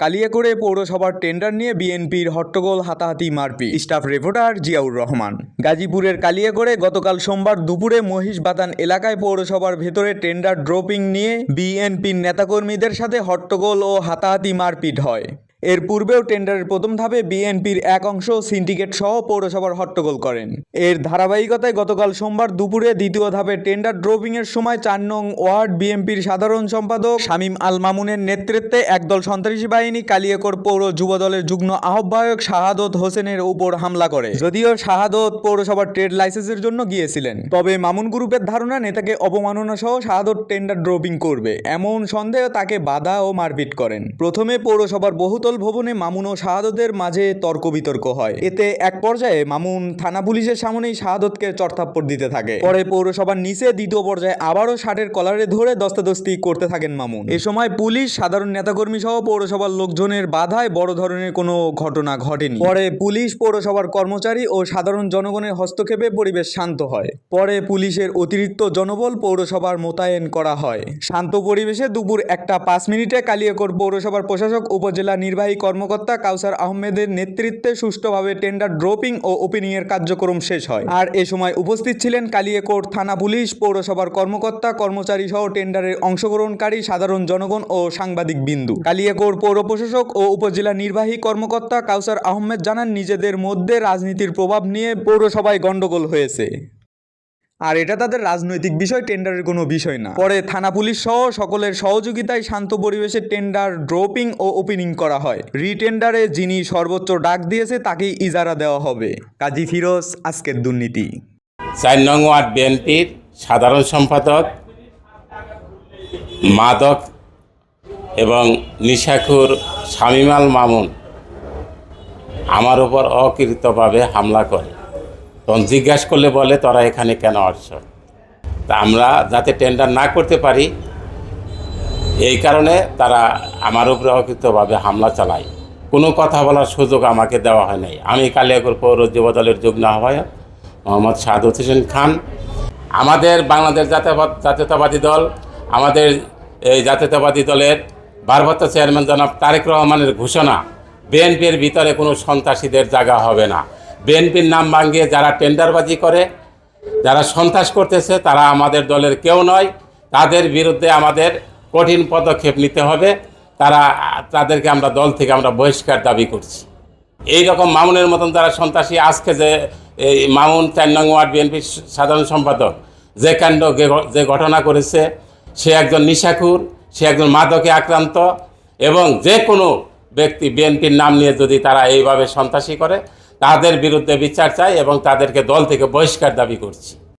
কালিয়াকৈড়ে পৌরসভার টেন্ডার নিয়ে বিএনপির হট্টগোল, হাতাহাতি মারপি স্টাফ রিপোর্টার জিয়াউর রহমান। গাজীপুরের কালিয়াকোড়ে গতকাল সোমবার দুপুরে মহিষবাতান এলাকায় পৌরসভার ভেতরে টেন্ডার ড্রপিং নিয়ে বিএনপির নেতাকর্মীদের সাথে হট্টগোল ও হাতাহাতি মারপিট হয়। এর পূর্বেও টেন্ডারের প্রথম ধাপে বিএনপির এক অংশ সিন্ডিকেট সহ পৌরসভার হট্টগোল করেন। এর ধারাবাহিকতায় গতকাল সোমবার দুপুরে দ্বিতীয় ধাপে টেন্ডার ড্রপিংয়ের সময় চার নং ওয়ার্ড বিএনপির সাধারণ সম্পাদক শামীম আল মামুনের নেতৃত্বে একদল সন্ত্রাসী বাহিনী কালিয়াকোর পৌর যুবদলের যুগ্ম আহ্বায়ক শাহাদত হোসেনের উপর হামলা করে। যদিও শাহাদত পৌরসভার ট্রেড লাইসেন্সের জন্য গিয়েছিলেন। তবে মামুন গ্রুপের ধারণা, নেতাকে অবমাননা সহ শাহাদত টেন্ডার ড্রপিং করবে। এমন সন্দেহ তাকে বাধা ও মারপিট করেন। প্রথমে পৌরসভার বহুতল ভবনে মামুন ও শাহাদতের মাঝে তর্ক বিতর্ক হয়। এতে এক পর্যায়ে মামুন থানা পুলিশের সামনেই শাহাদতকে চড়থাপ্পড় দিতে থাকে। পরে পৌরসভার নিচে দ্বিতীয় পর্যায়ে আবারও ষাটের কলারে ধরে দস্তাদস্তি করতে থাকেন মামুন। এ সময় পুলিশ, সাধারণ নেতাকর্মী সহ পৌরসভার লোকজনের বাধায় বড় ধরনের কোনো ঘটনা ঘটেনি। পরে পুলিশ, পৌরসভার কর্মচারী ও সাধারণ জনগণের হস্তক্ষেপে পরিবেশ শান্ত হয়। পরে পুলিশের অতিরিক্ত জনবল পৌরসভার মোতায়েন করা হয়। শান্ত পরিবেশে দুপুর একটা পাঁচ মিনিটে কালিয়াকোট পৌরসভার প্রশাসক, উপজেলা নির্বাহী কর্মকর্তা কাউসার আহমেদের নেতৃত্বে সুষ্ঠুভাবে টেন্ডার ড্রপিং ও ওপেনিং এর কার্যক্রম শেষ হয়। আর এ সময় উপস্থিত ছিলেন কালিয়াকোট থানা পুলিশ, পৌরসভার কর্মকর্তা কর্মচারী সহ টেন্ডারের অংশগ্রহণকারী সাধারণ জনগণ ও সাংবাদিক বিন্দু। কালিয়াকোট পৌর প্রশাসক ও উপজেলা নির্বাহী কর্মকর্তা কাউসার আহমেদ জানান, নিজেদের মধ্যে রাজনীতির প্রভাব নিয়ে পৌরসভায় গন্ডগোল হয়েছে। আর এটা তাদের রাজনৈতিক বিষয়, টেন্ডারের কোনো বিষয় না। পরে থানা পুলিশ সহ সকলের সহযোগিতায় শান্ত পরিবেশে টেন্ডার ড্রপিং ও ওপেনিং করা হয়। রিটেন্ডারে যিনি সর্বোচ্চ ডাক দিয়েছে, তাকেই ইজারা দেওয়া হবে। কাজী ফিরোজ, আজকের দুর্নীতি। চার নং ওয়ার্ড বিএনপির সাধারণ সম্পাদক মাদক এবং নিশাখুর শামিমাল মামুন আমার উপর অকৃতভাবে হামলা করে। তখন জিজ্ঞাসা করলে বলে, তোরা এখানে কেন আসছ? তা আমরা যাতে টেন্ডার না করতে পারি, এই কারণে তারা আমার উপরে অকৃতভাবে হামলা চালায়। কোনো কথা বলার সুযোগ আমাকে দেওয়া হয় নাই। আমি কালিয়াকুর পৌর যুব দলের যুগ্ম আহ্বায়ক মোহাম্মদ সাদত হোসেন খান। আমাদের বাংলাদেশ জাতীয়বাদ জাতীয়তাবাদী দল, আমাদের এই জাতীয়তাবাদী দলের ভারপ্রাপ্ত চেয়ারম্যান জনাব তারেক রহমানের ঘোষণা, বিএনপির ভিতরে কোনো সন্ত্রাসীদের জায়গা হবে না। বিএনপির নাম ভাঙিয়ে যারা টেন্ডারবাজি করে, যারা সন্ত্রাস করতেছে, তারা আমাদের দলের কেউ নয়। তাদের বিরুদ্ধে আমাদের কঠিন পদক্ষেপ নিতে হবে। তারা, তাদেরকে আমরা দল থেকে আমরা বহিষ্কার দাবি করছি। এই রকম মামুনের মতন যারা সন্ত্রাসী, আজকে যে এই মামুন চার নং ওয়ার্ড বিএনপির সাধারণ সম্পাদক, যে কাণ্ড যে ঘটনা করেছে, সে একজন নিশাখুর, সে একজন মাদকে আক্রান্ত এবং যে কোনো ব্যক্তি বিএনপির নাম নিয়ে যদি তারা এইভাবে সন্ত্রাসী করে তাদের বিরুদ্ধে বিচার চাই এবং তাদেরকে দল থেকে বহিষ্কার দাবি করছি।